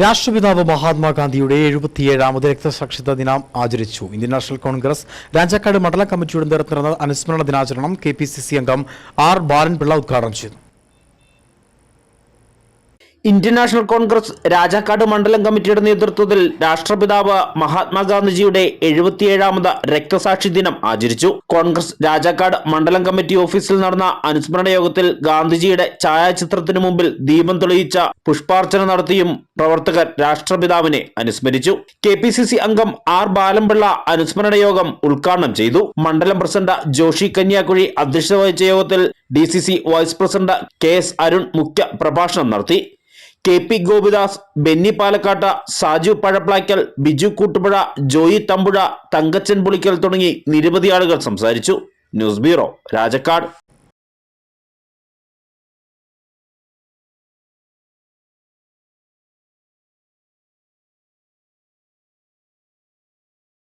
രാഷ്ട്രപിതാവ് മഹാത്മാഗാന്ധിയുടെ എഴുപത്തിയേഴാമത് രക്തസാക്ഷിത്വ ദിനം ആചരിച്ചു. ഇന്ത്യൻ നാഷണൽ കോൺഗ്രസ് രാജാക്കാട് മണ്ഡലം കമ്മിറ്റിയുടെ നടന്ന അനുസ്മരണ ദിനാചരണം കെ പി സി സി അംഗം ആർ ബാലൻപിള്ള ഉദ്ഘാടനം ചെയ്തു. ഇന്ത്യൻ നാഷണൽ കോൺഗ്രസ് രാജാക്കാട് മണ്ഡലം കമ്മിറ്റിയുടെ നേതൃത്വത്തിൽ രാഷ്ട്രപിതാവ് മഹാത്മാഗാന്ധിജിയുടെ എഴുപത്തിയേഴാമത് രക്തസാക്ഷി ദിനം ആചരിച്ചു. കോൺഗ്രസ് രാജാക്കാട് മണ്ഡലം കമ്മിറ്റി ഓഫീസിൽ നടന്ന അനുസ്മരണ യോഗത്തിൽ ഗാന്ധിജിയുടെ ഛായാചിത്രത്തിനു മുമ്പിൽ ദീപം തെളിയിച്ച പുഷ്പാർച്ചന നടത്തിയും പ്രവർത്തകർ രാഷ്ട്രപിതാവിനെ അനുസ്മരിച്ചു. കെ പി സി സി അംഗം ആർ ബാലംപിള്ള അനുസ്മരണ യോഗം ഉദ്ഘാടനം ചെയ്തു. മണ്ഡലം പ്രസിഡന്റ് ജോഷി കന്യാക്കുഴി അധ്യക്ഷത വഹിച്ച യോഗത്തിൽ D C C vice president K S Arun മുഖ്യ പ്രഭാഷണം നടത്തി. കെ പി ഗോപിദാസ് ബെന്നി പാലക്കാട്ട് സാജു പഴപ്ലാക്കൽ ബിജു കൂട്ടുപുഴ ജോയി തമ്പുഴ തങ്കച്ചൻ പുളിക്കൽ തുടങ്ങി നിരവധി ആളുകൾ സംസാരിച്ചു. News bureau Rajakkad.